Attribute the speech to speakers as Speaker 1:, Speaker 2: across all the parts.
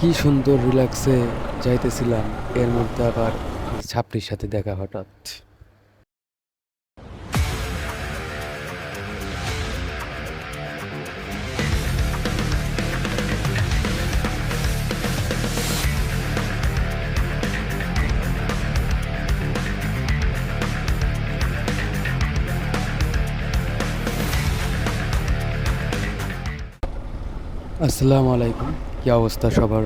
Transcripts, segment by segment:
Speaker 1: কি সুন্দর রিল্যাক্সে যাইতেছিলাম। এর মধ্যে আবার ছাপড়ির সাথে দেখা হঠাৎ। আসসালামু আলাইকুম। কি অবস্থা সবার?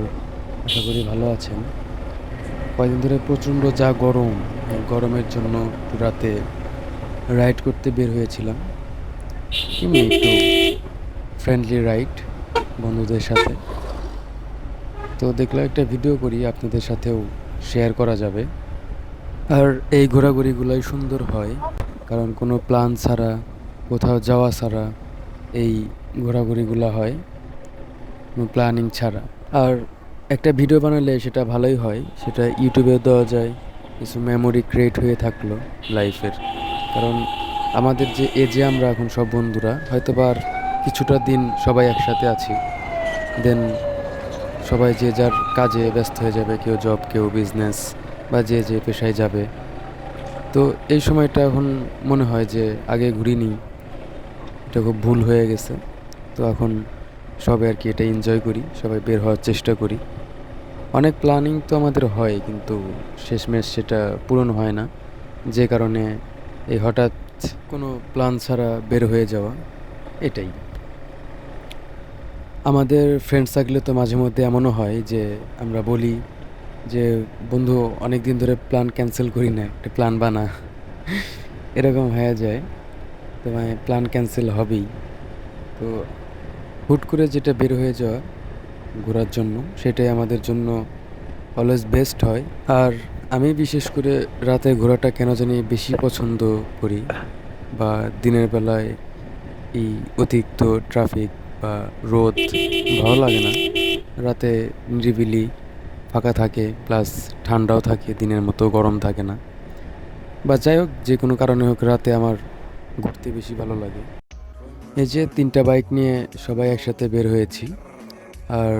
Speaker 1: আশা করি ভালো আছেন। কয়েকদিন ধরে প্রচণ্ড যা গরম গরমের জন্য রাতে রাইড করতে বের হয়েছিলাম। একটু ফ্রেন্ডলি রাইড বন্ধুদের সাথে। তো দেখলাম একটা ভিডিও করি, আপনাদের সাথেও শেয়ার করা যাবে। আর এই ঘোরাঘুরিগুলোই সুন্দর হয়, কারণ কোনো প্ল্যান ছাড়া, কোথাও যাওয়া ছাড়া এই ঘোরাঘুরিগুলো হয়। প্ল্যানিং ছাড়া। আর একটা ভিডিও বানালে সেটা ভালোই হয়, সেটা ইউটিউবেও দেওয়া যায়, কিছু মেমোরি ক্রিয়েট হয়ে থাকল লাইফের কারণ আমাদের যে এজে আমরা এখন সব বন্ধুরা হয়তো বা কিছুটা দিন সবাই একসাথে আছি। দেন সবাই যে যার কাজে ব্যস্ত হয়ে যাবে, কেউ জব কেউ বিজনেস বা যে যে পেশায় যাবে। তো এই সময়টা এখন মনে হয় যে আগে ঘুরিনি, এটা খুব ভুল হয়ে গেছে। তো এখন সবাই আর কি এটা এনজয় করি, সবাই বের হওয়ার চেষ্টা করি। অনেক প্ল্যানিং তো আমাদের হয়, কিন্তু শেষমেশ সেটা পূরণ হয় না। যে কারণে এই হঠাৎ কোনো প্ল্যান ছাড়া বের হয়ে যাওয়া, এটাই। আমাদের ফ্রেন্ড সার্কেলে তো মাঝে মধ্যে এমনও হয় যে আমরা বলি যে, বন্ধু অনেক দিন ধরে প্ল্যান ক্যান্সেল করি না, একটা প্ল্যান বানা। এরকম হয়ে যায়। তো মানে প্ল্যান ক্যান্সেল হবেই। তো হুট করে যেটা বের হয়ে যাওয়া ঘোরার জন্য, সেটাই আমাদের জন্য অলওয়েজ বেস্ট হয়। আর আমি বিশেষ করে রাতে ঘোরাটা কেন জানি বেশি পছন্দ করি, বা দিনের বেলায় এই অতিরিক্ত ট্রাফিক বা রোদ ভালো লাগে না। রাতে নিরিবিলি ফাঁকা থাকে প্লাস ঠান্ডাও থাকে, দিনের মতো গরম থাকে না। বা যাই হোক, যে কোনো কারণে হোক রাতে আমার ঘুরতে বেশি ভালো লাগে। এই যে তিনটা বাইক নিয়ে সবাই একসাথে বের হয়েছি, আর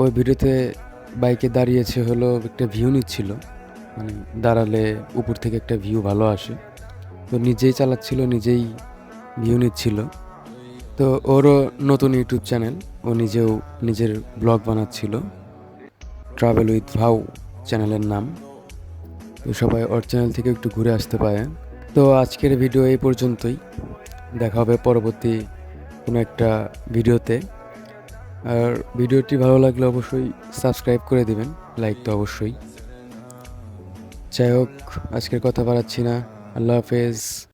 Speaker 1: ওই ভিডিওতে বাইকে দাঁড়িয়েছে হলো একটা ভিউ নিচ্ছিল মানে দাঁড়ালে উপর থেকে একটা ভিউ ভালো আসে। তো নিজেই চালাচ্ছিল, নিজেই ভিউ নিচ্ছিল। তো ওরও নতুন ইউটিউব চ্যানেল, ও নিজেও নিজের ব্লগ বানাচ্ছিল ট্রাভেল উইথ ভাউ চ্যানেলের নাম। তো সবাই ওর চ্যানেল থেকে একটু ঘুরে আসতে পারে তো আজকের ভিডিও এই পর্যন্তই। দেখা হবে পরবর্তী কোনো একটা ভিডিওতে। আর ভিডিওটি ভালো লাগলে অবশ্যই সাবস্ক্রাইব করে দিবেন, লাইক তো অবশ্যই। যাই হোক, আজকের কথা বাড়াচ্ছি না। আল্লাহ হাফেজ।